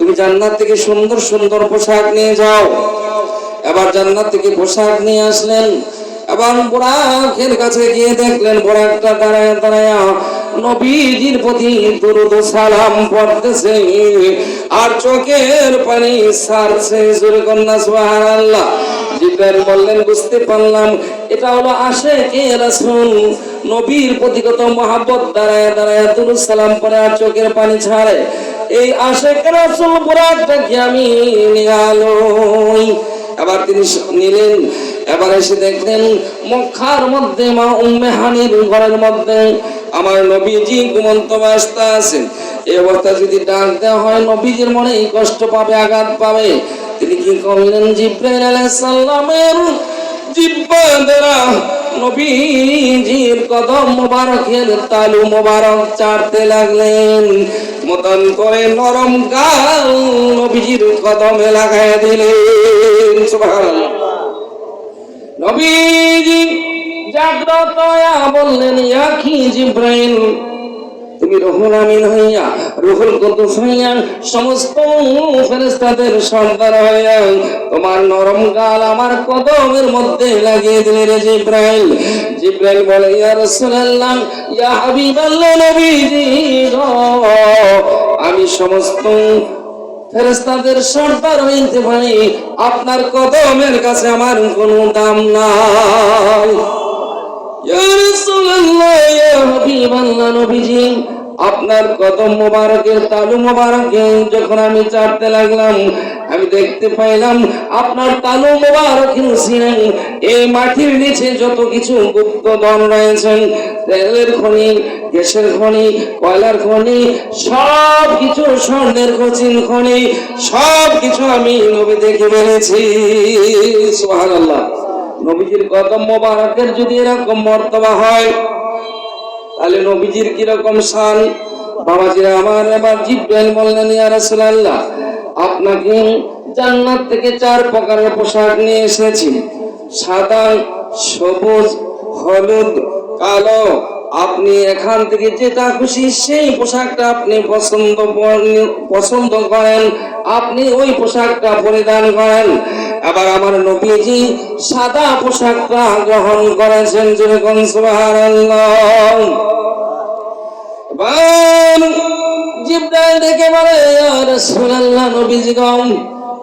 তুমি জান্নাত থেকে সুন্দর সুন্দর পোশাক নিয়ে যাও। এবার জান্নাত থেকে পোশাক নিয়ে আসলেন। এবার বোরাকের কাছে গিয়ে দেখলেন, বোরাকটা দাঁড়ায় দাঁড়ায়, নবীজির প্রতি দুরুদ সালাম পড়তেছে। আর চোখের পানি সারছে, জোরে কন্যা, সুবহানাল্লাহ। জিব্রাইল বললেন, বুঝতে পারলাম, এটা হলো আশেকে রাসূল নবীর প্রতি কত মহাব্বত, দাঁড়ায় দাঁড়ায় দুরুদ সালাম পরে চোখের পানি ছাড়ে। এই আশেক রাসূল বুরাকটাকে আমি নিয়ে আলোই এবার তিনি নিলেন, এবার এসে দেখলেন, মক্কার মধ্যে মা উম্মে হানির ঘরের মধ্যে আমার নবীজি ঘুমন্ত অবস্থা আছেন। এই অবস্থা যদি ডাক দেওয়া হয়, নবীজির মনে কষ্ট পাবে, আঘাত পাবে। তিনি কি করলেন? জিব্রাইল আলাইহিস সালামের জিব্বা দ্বারা নবীজির কদম মোবারকের তালু মোবারক চাটতে লাগলেন। মতন করে নরম গাল নবীজির কদমে লাগাই দিলেন। নবীজি জাগ্রত বললেন, ইয়া কি জিব্রাইল তুমি রহুল আমিন হইয়া, রুহুল কুদ্দুস হইয়া, সমস্ত ফেরেশতাদের সর্দার হইয়া তোমার নরম গাল আমার কদমের মধ্যে লাগিয়ে দিলে রে জিব্রাইল। জিব্রাইল বলে, ইয়া রাসূলুল্লাহ, ইয়া হাবিবাল্লাহ নবীজি আমি সমস্ত ফেরেস্তাদের সর্দার হইতে পারি, আপনার কদমের কাছে আমার কোনো দাম নাই। আপনার কদম মোবারকের তালু মোবারকে যখন আমি চাটতে লাগলাম, আমি দেখতে পাইলাম আপনার তালু মোবারক ছিলেন এই মাটির নিচে যত কিছু গুপ্ত ধন রয়েছেন তেলের খনি, গ্যাসের খনি, কয়লার খনি, সব কিছু স্বর্ণের কচিন খনি, সব কিছু আমি নবী দেখে ফেলেছি সুবহানাল্লাহ। নবীজির কদম মোবারকের যদি এরকম মর্তবা হয়, তাহলে নবীজির কীরকম শান? বাবাজিরা আমার এবার জিব্রাইল বললেন, ইয়া রাসূলুল্লাহ, আপনাকে জান্নাত থেকে চার প্রকারের পোশাক নিয়ে এসেছি। সাদা, সবুজ, হলুদ, কালো, আপনি এখান থেকে যেটা খুশি সেই পোশাকটা আপনি পছন্দ পছন্দ করেন। আপনি ওই পোশাকটা পরিধান করেন। আবার আমার নবীজি সাদা পোশাকটা গ্রহণ করেছেন যেরকম জিব্রাইল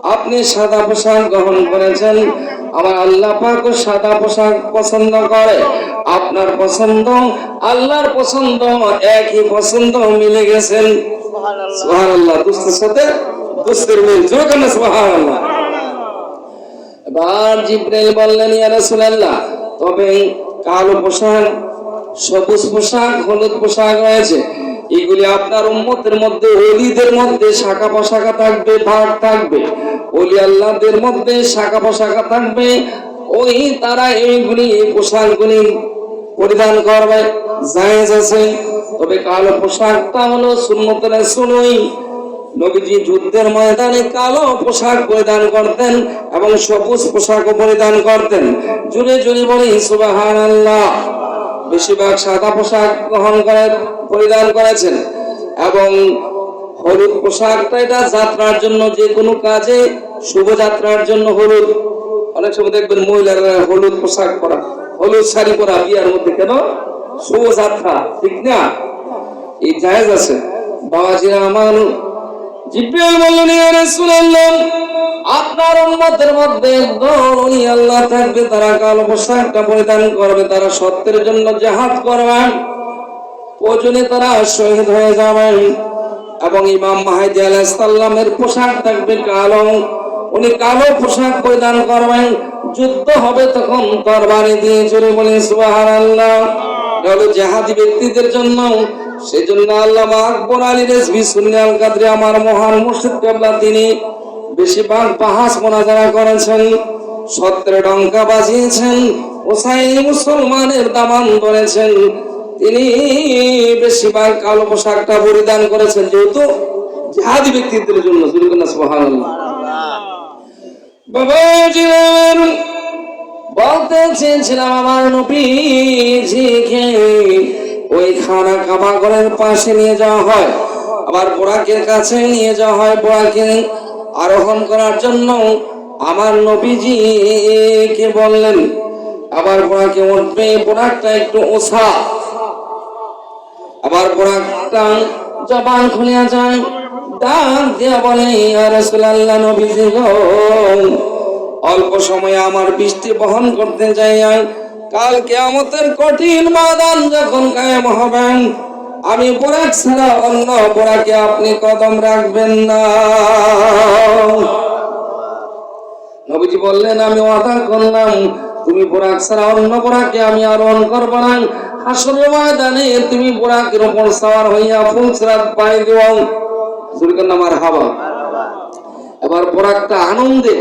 আপনি সাদা পোশাক গ্রহণ করেছেন। আমার আল্লাহ পাক সাদা পোশাক পছন্দ করে। আপনার পছন্দ, আল্লাহর পছন্দ, একই পছন্দ মিলে গেছেন। সুবহানাল্লাহ। দুস্থের সাথে দুস্থের মিল। জোরে সুবহানাল্লাহ। এবার জিব্রাইল বললেন, ইয়া রাসূলুল্লাহ, তবে কালো পোশাক, সবুজ পোশাক, হলুদ পোশাক রয়েছে। এগুলি আপনার উম্মতের মধ্যে, ওলিদের মধ্যে শাখা পোশাকা থাকবে, ভাগ থাকবে। ওলি আল্লাহদের মধ্যে শাখা পোশাকা থাকবে। ওই তারা এইগুলি, এই পোশাকগুলি পরিধান করবে। জায়েজ আছে। তবে কালো পোশাকটা হলো সুন্নতের সুনই নবীজি যুদ্ধের ময়দানে কালো পোশাক পরিধান করতেন এবং সবুজ পোশাকও পরিধান করতেন। জুড়ে জুড়ে বলে সুবাহান আল্লাহ বেশিরভাগ সাদা পোশাক গ্রহণ করে, পরিধান করেছেন। এবং হলুদ পোশাকটা এটা যাত্রার জন্য, যে কোনো কাজে শুভযাত্রার জন্য হলুদ। অনেক সময় দেখবেন মহিলারা হলুদ পোশাক পরা, হলুদ শাড়ি পরা বিয়ার মধ্যে কেন? শুভযাত্রা ঠিক না? এই জায়েজ আছে। বাবাজিরা আমার জিব্রাইল বললেন মধ্যে আল্লাহ থাকবে, তারা কালো পোশাকটা পরিধান করবে, তারা সত্যের জন্য জিহাদ করবে। প্রয়োজনে তারা শহীদ হয়ে যাবেন এবং ইমাম পোশাক থাকবে কালো। উনি কালো পোশাক পরিধান করবেন। যুদ্ধ হবে তখন তরবারি দিয়ে জোরে বলে, সুবহানাল্লাহ। হলো জেহাদি ব্যক্তিদের জন্য সেজন্য আল্লাহ আকবর আলী রেজভি সুন্নি আল কাদরি আমার মহান মুর্শিদ কেবলা তিনি বেশিরভাগ বাহাস মোনাজারা করেছেন সত্রের ডঙ্কা বাজিয়েছেন, ওসাই মুসলমানের দামান ধরেছেন। তিনি বেশিরভাগ কালো পোশাকটা পরিধান করেছেন যেহেতু জিহাদি ব্যক্তিত্বের জন্য সুবহানাল্লাহ। বাবা বলতে চেয়েছিলাম আমার নবীজিকে ওই খানা কাবা ঘরের পাশে নিয়ে যাওয়া হয়। আবার বোরাকের কাছে নিয়ে যাওয়া হয় বোরাকে আরোহণ করার জন্য। আমার নবীজিকে বললেন, আবার বোরাকে উঠবে, বোরাকটা একটু ওসা আবার বোরাকটা জবান খুলিয়া যায়, ডাক দিয়া বলে রাসূলুল্লাহ নবীজি গো, অল্প সময়ে আমার বৃষ্টি বহন করতে যাই কাল কেয়ামতের কঠিন মাদান যখন কায়েম হবেন, আমি বোরাক ছাড়া অন্য বোরাকে আপনি কদম রাখবেন না। নবীজি বললেন, আমি ওয়াদা করলাম, তুমি বোরাক ছাড়া অন্য বোরাকে আমি আরোহণ করব না। হাসরের ময়দানে তুমি বোরাকের উপর সওয়ার হইয়া ফুল সিরাত পাই দিও। জুরকান নামার হাওয়া এবার বোরাকটা আনন্দে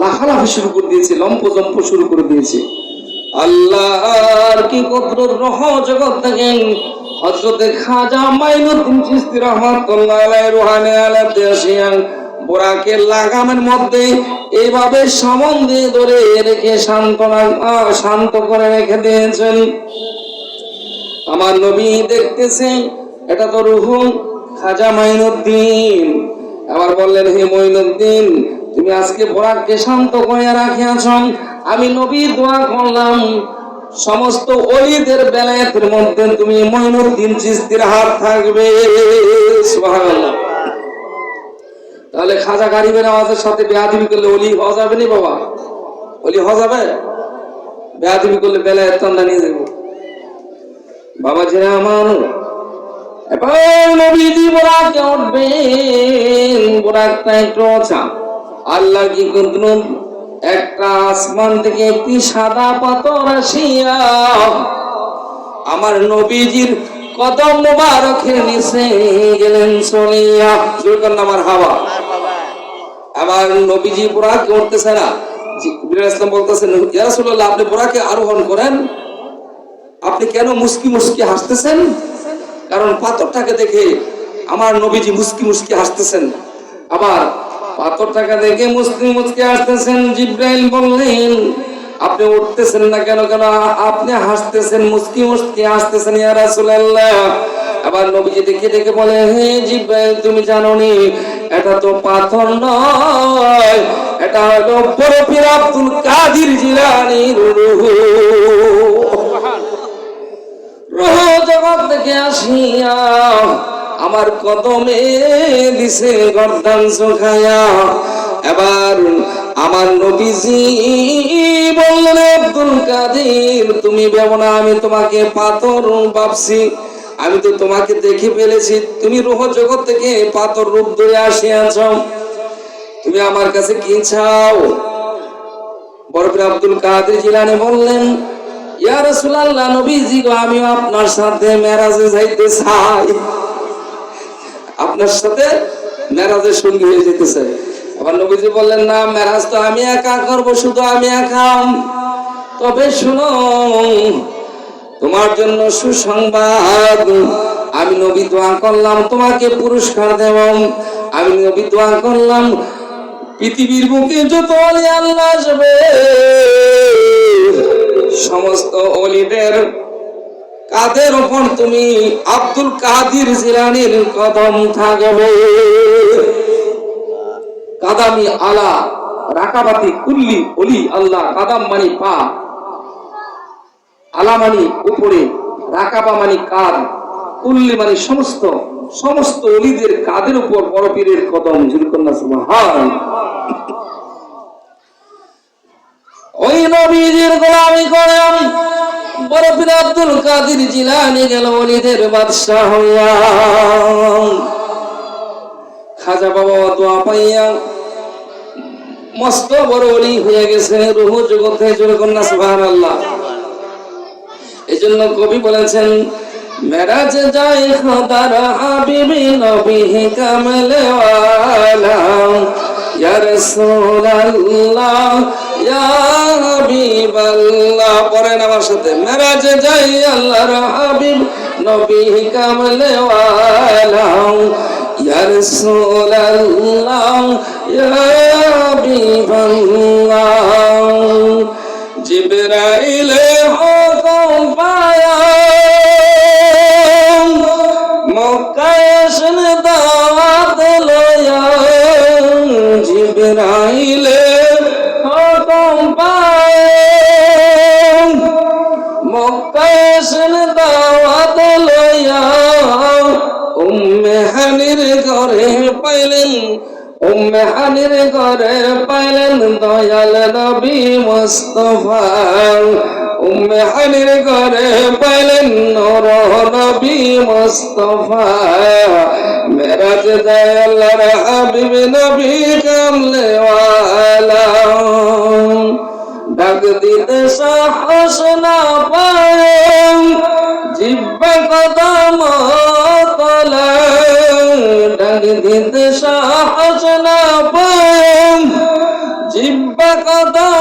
লাফালাফি শুরু করে দিয়েছে লম্প জম্প শুরু করে দিয়েছে। আল্লাহর কি কদর রহ জগৎ থাকেন হযরতে খাজা মাইনুদ্দিন চিশতি রাহমাতুল্লাহ আলাইহি রুহানি আলাতে আসিয়ান বোরাকে লাগামের মধ্যে এইভাবে সম্বন্ধে ধরে রেখে আহ, শান্ত করে রেখে দিয়েছেন। আমার নবী দেখতেছে এটা তো রুহু খাজা মাইনুদ্দিন। আবার বললেন হে মঈনুদ্দিন তুমি আজকে বোরাককে শান্ত করে রাখিয়াছ। আমি নবী দোয়া করলাম, সমস্ত অলিদের বেলায়েতের মধ্যে তুমি মঈনুদ্দিন চিস্তির হাত থাকবে। তাহলে খাজা গারিবের আওয়াজের সাথে বেয়াদবি করলে অলি হওয়া যাবে নি বাবা? অলি হওয়া যাবে? বেয়াদবি করলে বেলায়েত তন্দা নিয়ে যাব। বাবা জেরা আমার আল্লাহ কি করলেন একটা আসমান থেকে একটি সাদা পাথর আসিয়া আমার নবীজির কদম মোবারকের নিচে গেলেন হাওয়া? নবীজি বোরাকে উঠতেছে না। ইসলাম বলতেছেন ইয়া রাসূলুল্লাহ, আপনি বোরাকে আরোহণ করেন। আপনি কেন মুস্কি মুস্কি হাসতেছেন? কারণ পাথরটাকে দেখে আমার নবীজি মুস্কি মুস্কি হাসতেছেন। আবার পাথরটাকে দেখে মুসলিম মুস্কি আসতেছেন জিব্রাইল বললেন, আপনি উঠতেছেন না কেন? কেন আপনি হাসতেছেন? মুসকি মুসকি হাসতেছেন আবার নবীজি দেখে দেখে বলে, হে জিব্রাইল, তুমি জানো নি এটা তো পাথর নয়, এটা হলো বড় পীর আব্দুল কাদির জিলানীর রূহ। জগৎ থেকে আসিয়া আমার কদমে দিছে গর্দান শুকায়া এবার আমার নবীজি বললেন, আব্দুল কাদির, তুমি ভেবো না আমি তোমাকে পাথর ভাবছি, আমি তো তোমাকে দেখে ফেলেছি, তুমি রুহ জগৎ থেকে পাথর রূপ ধরে আসিয়াছ। তুমি আমার কাছে কি চাও? বরফির আব্দুল কাদের জিলানি বললেন ইয়া রাসূলুল্লাহ, নবীজি গো, আমিও আপনার সাথে মেরাজে যাইতে চাই। আপনার সাথে মেরাজে সঙ্গী হয়ে যেতে চাই। আবার নবীজি বললেন, না, মেরাজ তো আমি একা করব, শুধু আমি একা। তবে শুনো, তোমার জন্য সুসংবাদ। আমি নবী দোয়া করলাম, তোমাকে পুরস্কার দেব আমি নবী দোয়া করলাম, পৃথিবীর বুকে যত আল্লাহ আসবে। সমস্ত অলিদের কাদের ওপর তুমি আব্দুল কাদির জিলানির কদম থাকবে? কাদামি আলা রাকাবাতি কুল্লি অলি আল্লাহ, কাদাম মানি পা। আলা মানি উপরে, রাকাবা মানি কাদ কুল্লি মানি সমস্ত সমস্ত অলিদের কাদের উপর বড় পীরের কদম জুলকন্যা সুবহান। ওই নবীজির গোলামি করে আমি বড় পীর আব্দুল কাদির জিলানি গেল অলিদের বাদশাহ হইয়া। খাজা বাবা দোয়া পাইয়া মস্ত বড় অলি হয়ে গেছে, রুহ জগতে জুলকন্যা সুবহানাল্লাহ। এই জন্য কবি বলেছেন, মেরাজ যায় খোদার হাবিবি নবী কামলে ওয়ালা ইয়া আমার সাথে মেরাজে যাই আল্লাহর হাবিব নবী কামলে ওয়ালা রাসূলুল্লাহ হাবিবাল্লাহ জিবরাইল উম্মে হানির ঘরে পাইলেন দয়াল নবী মুস্তফা। উম্মে হানির ঘরে পাইলেন নূর নবী মুস্তফা। মেরাজ যায় আল্লাহর হাবিব নবী কামলে ওয়ালা ডাক দিতে সাহস পায়, জিব্বা কদম তলা। ডাক দিতে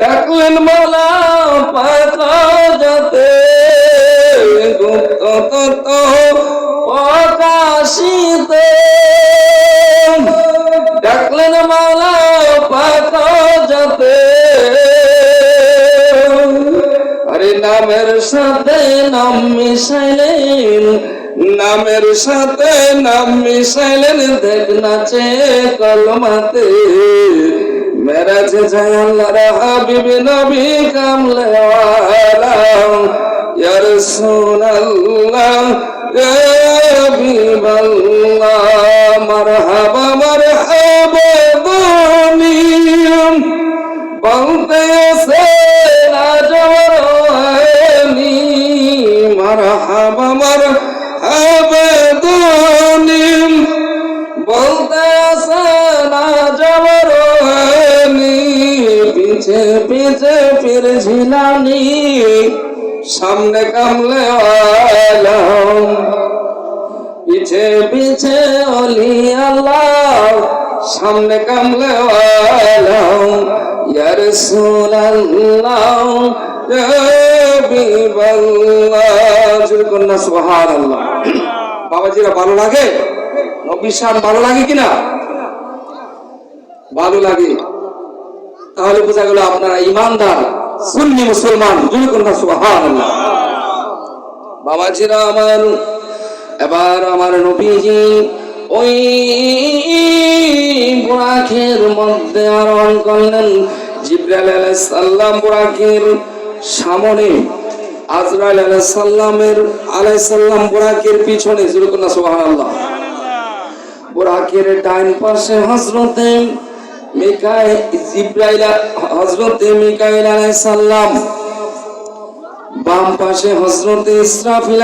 ডাকলেন মালা পাতা যাতে গুপ্ত তত নামের সাথে নাম মিশাইলেন, নামের সাথে নাম মিশাইলেন, দেখ নাচে কলমাতে। মেরাজ যায় আল্লাহর হাবিব নবী কামলে ইয়া রাসূলুল্লাহ ইয়া হাবিবাল্লাহ, মারহাবা মারহাবা বলতে সে রাজওয়ানি সামনে কামলে আলাম। পিছে পিছে অলি আল্লাহ, সামনে কামলে আলাম। ইয়া রাসূলুল্লাহ ইয়া হাবিবাল্লাহ। জোরে কন্যা বাবাজিরা, ভালো লাগে? নবী ভালো লাগে কিনা? ভালো লাগে। তাহলে বোঝা গেল আপনারা ইমানদার। এবার আমার ওই বুরাকের মধ্যে আরোহণ করলেন। জিব্রাইল আলাইহিস সালাম সামনে, আজরাইল আলাইহিস সালামের আলাইহিস সালাম বুরাকের পিছনে, জোরে কন্যা সুবহানাল্লাহ। বুরাকের পাশে হযরতে মিকাইল জিব্রাইল হযরতে মিকাইল আলাইহিস সালাম। বাম পাশে ইসরাফিল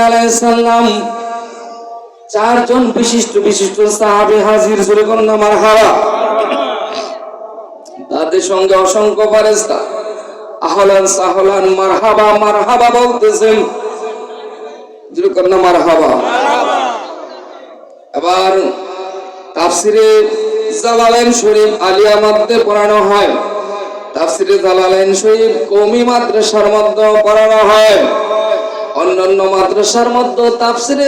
চারজন বিশিষ্ট বিশিষ্ট সাহাবি হাজির জুড়ে কোন আমার হাওয়া তাদের সঙ্গে অসংখ্য ফারেস্তা আহলান সাহলান মারহাবা মারহাবা বলতেছেন। জুড়ে কোন মারহাবা। এবার তাফসিরে জালালাইন শরীফ আলিয়া মাদ্দে পড়ানো হয়। তাফসিরে জালালেন শরীফ কওমি মাদ্রাসার মধ্যে পড়ানো হয়। অন্যান্য মাদ্রাসার মধ্যে তাফসিরে